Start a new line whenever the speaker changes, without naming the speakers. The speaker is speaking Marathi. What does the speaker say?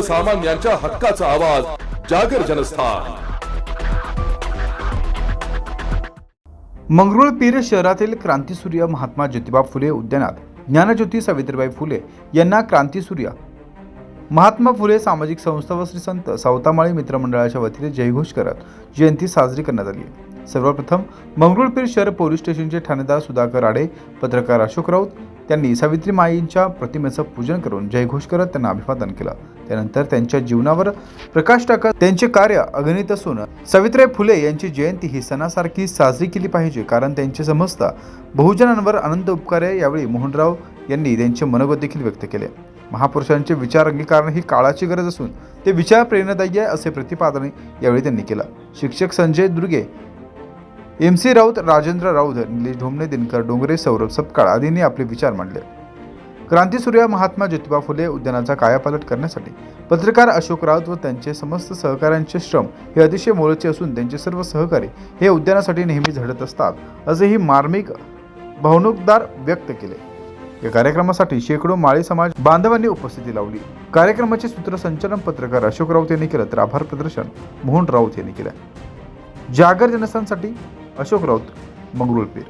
सर्वसामान्यांच्या हक्काचा आवाज जागर जनस्थान.
मंगरुळपीर शहरातील क्रांतीसूर्य महात्मा ज्योतिबा फुले उद्यानात ज्ञानज्योती सावित्रीबाई फुले यांना क्रांतीसूर्य. महात्मा फुले सामाजिक संस्था व श्री संत सावतामाळी मित्रमंडळाच्या वतीने जयघोष करत जयंती साजरी करण्यात आली. सर्वप्रथम मंगरुळपीर शहर पोलीस स्टेशनचे ठाणेदार सुधाकर आडे पत्रकार अशोक राऊत त्यांनी सावित्री माईंच्या प्रतिमेचं पूजन करून जयघोष करत त्यांना अभिवादन केलं. त्यानंतर त्यांच्या जीवनावर प्रकाश टाकत त्यांचे कार्य अगणित असून सावित्रीबाई फुले यांची जयंती ही सणासारखी साजरी केली पाहिजे कारण त्यांचे समस्त बहुजनांवर अनंत उपकार आहे यावेळी मोहनराव यांनी त्यांचे मनोगत देखील व्यक्त केले. महापुरुषांचे विचार अंगीकारण ही काळाची गरज असून ते विचार प्रेरणादायी आहे असे प्रतिपादन यावेळी त्यांनी केलं. शिक्षक संजय दुर्गे एम सी राऊत राजेंद्र राऊत निलेश ढोमणे दिनकर डोंगरे सौरभ सपकाळ आदींनी आपले विचार मांडले. क्रांतीसूर्य महात्मा ज्योतिबा फुले उद्यानाचा कायापालट करण्यासाठी पत्रकार अशोक राऊत व त्यांचे समस्त सहकाऱ्यांचे श्रम हे अतिशय मोलाचे असून त्यांचे सर्व सहकारी हे उद्यानासाठी नेहमी झडत असतात असेही मार्मिक भावनुकदार व्यक्त केले. या कार्यक्रमासाठी शेकडो माळी समाज बांधवांनी उपस्थिती लावली. कार्यक्रमाचे सूत्रसंचालन पत्रकार अशोक राऊत यांनी केलं तर आभार प्रदर्शन मोहन राऊत यांनी केलं. जागर जनस्थानसाठी अशोक राऊत मंगरुळपीर.